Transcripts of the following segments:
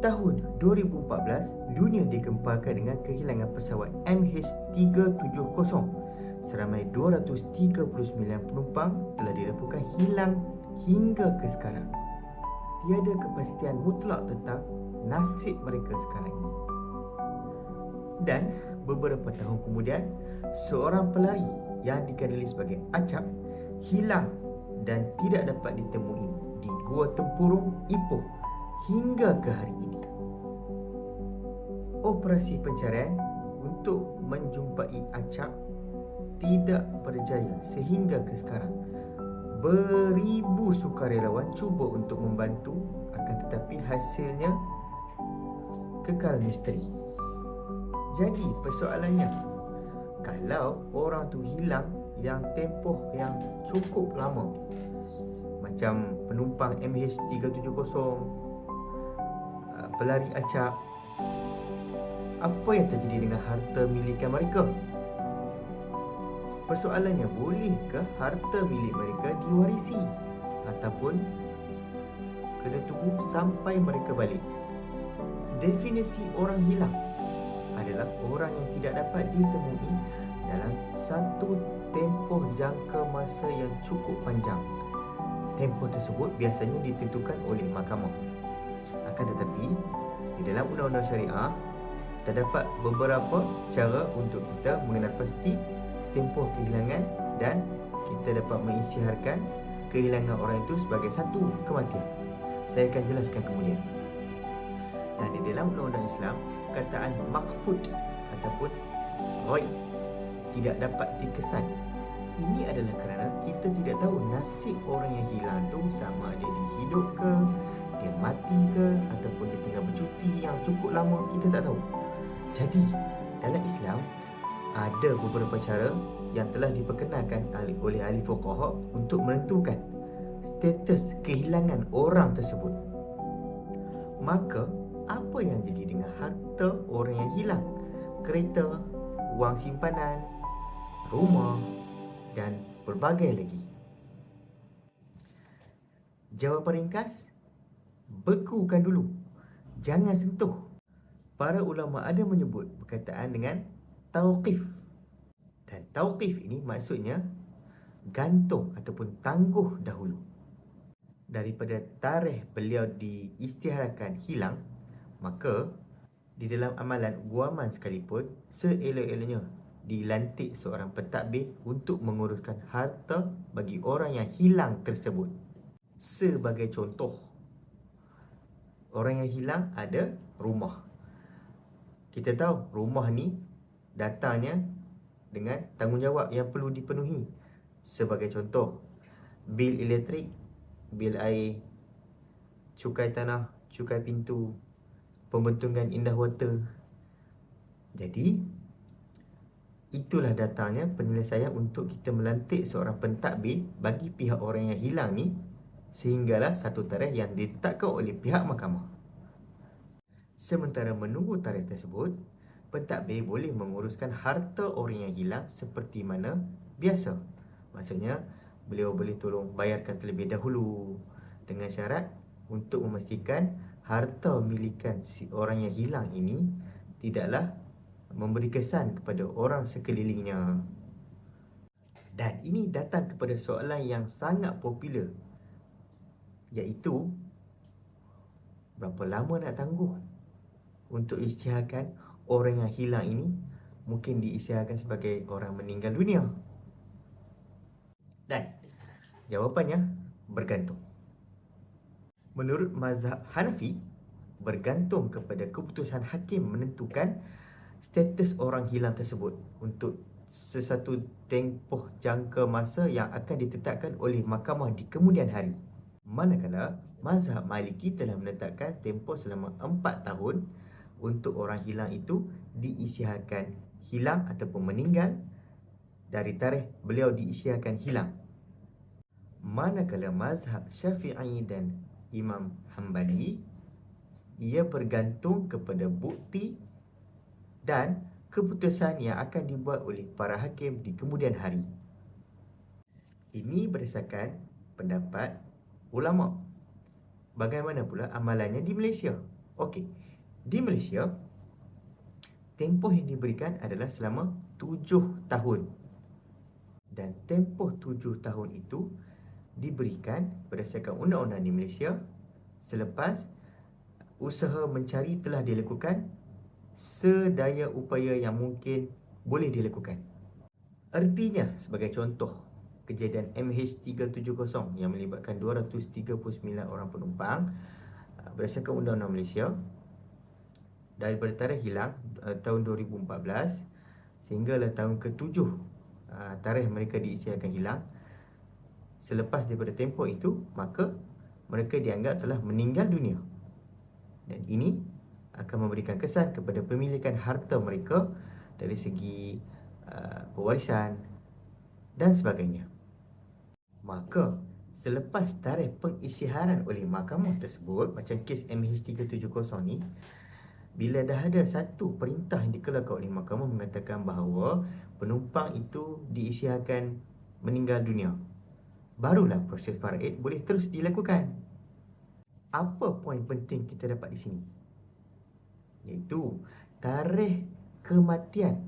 Tahun 2014, dunia digemparkan dengan kehilangan pesawat MH370. Seramai 239 penumpang telah dilaporkan hilang hingga ke sekarang. Tiada kepastian mutlak tentang nasib mereka sekarang ini. Dan beberapa tahun kemudian, seorang pelari yang dikenali sebagai Acap hilang dan tidak dapat ditemui di Gua Tempurung, Ipoh hingga ke hari ini. Operasi pencarian untuk menjumpai Acap tidak berjaya sehingga ke sekarang. Beribu sukarelawan cuba untuk membantu akan tetapi hasilnya kekal misteri. Jadi persoalannya kalau orang tu hilang yang tempoh yang cukup lama macam penumpang MH370 uh, pelari acak apa yang terjadi dengan harta milikan mereka persoalannya bolehkah harta milik mereka diwarisi ataupun kena tunggu sampai mereka balik definisi orang hilang adalah orang yang tidak dapat ditemui dalam satu tempoh jangka masa yang cukup panjang. Tempoh tersebut biasanya ditentukan oleh mahkamah. Akan tetapi, di dalam undang-undang syariah, terdapat beberapa cara untuk kita mengenal pasti tempoh kehilangan dan kita dapat mengisytiharkan kehilangan orang itu sebagai satu kematian. Saya akan jelaskan kemudian. Dan di dalam undang-undang Islam, perkataan makfud ataupun ghaib tidak dapat dikesan. Ini adalah kerana kita tidak tahu nasib orang yang hilang tu sama ada dia hidup ke, dia mati ke ataupun dia tengah bercuti yang cukup lama kita tak tahu. Jadi, dalam Islam ada beberapa cara yang telah diperkenalkan oleh ahli fuqaha untuk menentukan status kehilangan orang tersebut. Maka, apa yang jadi dengan harta orang yang hilang? Kereta, wang simpanan, rumah dan berbagai lagi. Jawapan ringkas, bekukan dulu. Jangan sentuh. Para ulama ada menyebut perkataan dengan tauqif. Dan tauqif ini maksudnya gantung ataupun tangguh dahulu. Daripada tarikh beliau diisytiharkan hilang, maka di dalam amalan guaman sekalipun, seelok-eloknya dilantik seorang pentadbir untuk menguruskan harta bagi orang yang hilang tersebut. Sebagai contoh, orang yang hilang ada rumah. Kita tahu rumah ni datanya dengan tanggungjawab yang perlu dipenuhi. Sebagai contoh, bil elektrik, bil air, cukai tanah, cukai pintu, pembentungan indah water. Jadi, itulah datanya penyelesaian untuk kita melantik seorang pentadbir bagi pihak orang yang hilang ni sehinggalah satu tarikh yang ditetapkan oleh pihak mahkamah. Sementara menunggu tarikh tersebut, pentadbir boleh menguruskan harta orang yang hilang seperti mana biasa. Maksudnya, beliau boleh tolong bayarkan terlebih dahulu dengan syarat untuk memastikan harta milikan si orang yang hilang ini tidaklah memberi kesan kepada orang sekelilingnya. Dan ini datang kepada soalan yang sangat popular iaitu berapa lama nak tangguh untuk isytiharkan orang yang hilang ini mungkin diisytiharkan sebagai orang meninggal dunia. Dan jawapannya bergantung. Menurut mazhab Hanafi, bergantung kepada keputusan hakim menentukan status orang hilang tersebut untuk sesuatu tempoh jangka masa yang akan ditetapkan oleh mahkamah di kemudian hari. Manakala mazhab Maliki telah menetapkan tempoh selama 4 tahun untuk orang hilang itu diisytiharkan hilang ataupun meninggal dari tarikh beliau diisytiharkan hilang. Manakala mazhab Syafi'i dan Imam Hanbali ia bergantung kepada bukti dan keputusan yang akan dibuat oleh para hakim di kemudian hari. Ini berdasarkan pendapat ulama. bagaimana pula amalannya di Malaysia? Okey. Di Malaysia tempoh yang diberikan adalah selama tujuh tahun. Dan tempoh tujuh tahun itu diberikan berdasarkan undang-undang di Malaysia selepas usaha mencari telah dilakukan sedaya upaya yang mungkin boleh dilakukan. Artinya sebagai contoh kejadian MH370 yang melibatkan 239 orang penumpang uh, berdasarkan undang-undang Malaysia daripada tarikh hilang uh, tahun 2014 sehinggalah tahun ke-7 uh, tarikh mereka diisytiharkan hilang selepas daripada tempoh itu maka mereka dianggap telah meninggal dunia dan ini akan memberikan kesan kepada pemilikan harta mereka dari segi uh, pewarisan dan sebagainya. Maka selepas tarikh pengisytiharan oleh mahkamah tersebut macam kes MH370 ni bila dah ada satu perintah yang dikeluarkan oleh mahkamah mengatakan bahawa penumpang itu diisytiharkan meninggal dunia barulah proses faraid boleh terus dilakukan apa poin penting kita dapat di sini? Iaitu tarikh kematian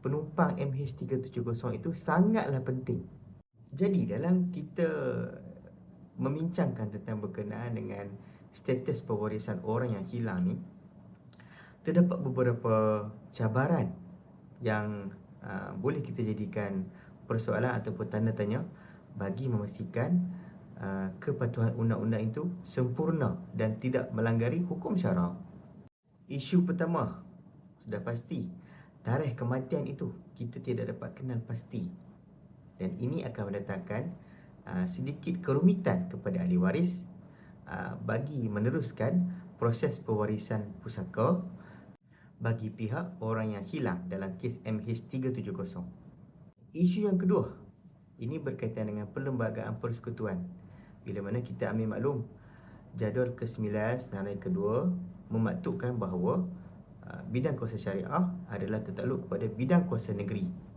penumpang MH370 itu sangatlah penting. Jadi dalam kita membincangkan tentang berkenaan dengan status pewarisan orang yang hilang ni terdapat beberapa cabaran yang uh, boleh kita jadikan persoalan ataupun tanda tanya bagi memastikan Uh, kepatuhan undang-undang itu sempurna dan tidak melanggari hukum syara. Isu pertama sudah pasti tarikh kematian itu kita tidak dapat kenal pasti dan ini akan mendatangkan uh, sedikit kerumitan kepada ahli waris uh, bagi meneruskan proses pewarisan pusaka bagi pihak orang yang hilang dalam kes MH370. Isu yang kedua ini berkaitan dengan perlembagaan persekutuan bila mana kita ambil maklum jadual ke-9 senarai kedua memaktubkan bahawa uh, bidang kuasa syariah adalah tertakluk kepada bidang kuasa negeri.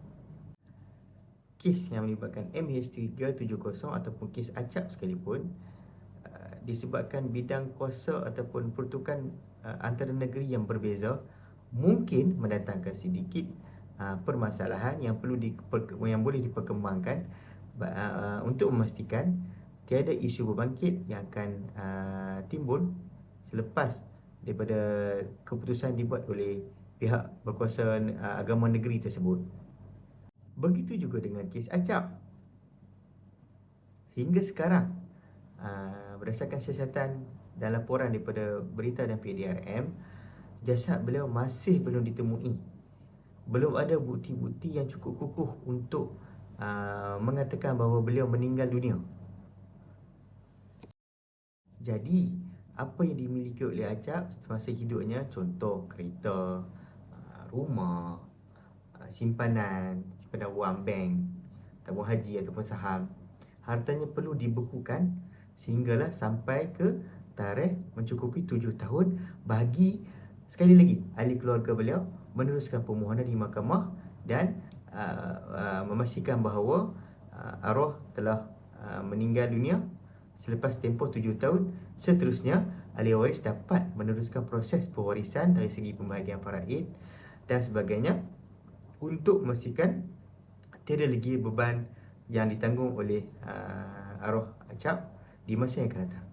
Kes yang melibatkan MH370 ataupun kes acap sekalipun uh, disebabkan bidang kuasa ataupun pertukan uh, antara negeri yang berbeza mungkin mendatangkan sedikit uh, permasalahan yang perlu di, yang boleh diperkembangkan untuk memastikan tiada isu berbangkit yang akan timbul selepas daripada keputusan dibuat oleh pihak berkuasa agama negeri tersebut. Begitu juga dengan kes acap. Hingga sekarang, uh, berdasarkan siasatan dan laporan daripada berita dan PDRM, jasad beliau masih belum ditemui. Belum ada bukti-bukti yang cukup kukuh untuk uh, mengatakan bahawa beliau meninggal dunia. Jadi, apa yang dimiliki oleh Acap semasa hidupnya, contoh kereta, ah, rumah, ah, simpanan, wang bank, tabung haji ataupun saham, hartanya perlu dibekukan sehinggalah sampai ke tarikh mencukupi tujuh tahun bagi sekali lagi ahli keluarga beliau meneruskan permohonan di mahkamah dan uh, uh, memastikan bahawa uh, arwah telah uh, meninggal dunia Selepas tempoh tujuh tahun, seterusnya ahli waris dapat meneruskan proses pewarisan dari segi pembahagian faraid dan sebagainya untuk memastikan tiada lagi beban yang ditanggung oleh uh, arwah acap di masa yang akan datang.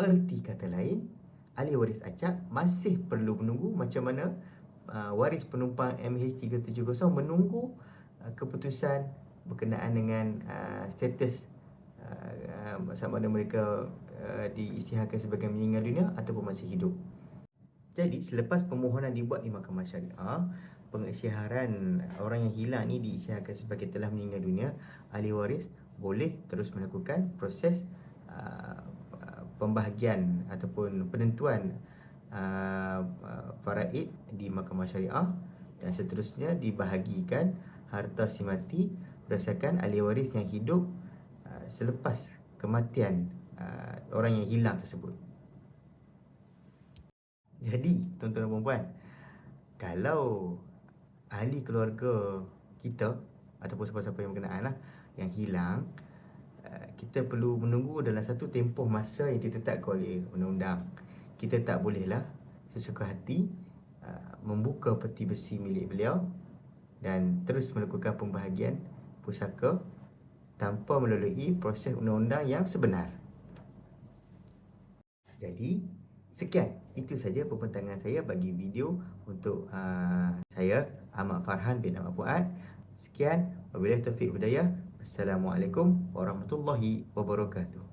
Erti kata lain, ahli waris acap masih perlu menunggu macam mana uh, waris penumpang MH370 menunggu uh, keputusan berkenaan dengan uh, status uh, uh, sama ada mereka uh, diisytiharkan sebagai meninggal dunia ataupun masih hidup. Jadi selepas permohonan dibuat di mahkamah syariah, pengisytiharan orang yang hilang ni diisytiharkan sebagai telah meninggal dunia, ahli waris boleh terus melakukan proses uh, pembahagian ataupun penentuan uh, uh, faraid di mahkamah syariah dan seterusnya dibahagikan harta si mati berdasarkan ahli waris yang hidup uh, selepas kematian uh, orang yang hilang tersebut. Jadi, tuan-tuan dan puan kalau ahli keluarga kita ataupun siapa-siapa yang berkenaan lah yang hilang, uh, kita perlu menunggu dalam satu tempoh masa yang ditetapkan oleh undang-undang. Kita tak bolehlah sesuka hati uh, membuka peti besi milik beliau dan terus melakukan pembahagian pusaka tanpa melalui proses undang-undang yang sebenar. Jadi, sekian. Itu saja pembentangan saya bagi video untuk uh, saya, Ahmad Farhan bin Ahmad Fuad. Sekian. Wabillahi taufiq hidayah. Assalamualaikum warahmatullahi wabarakatuh.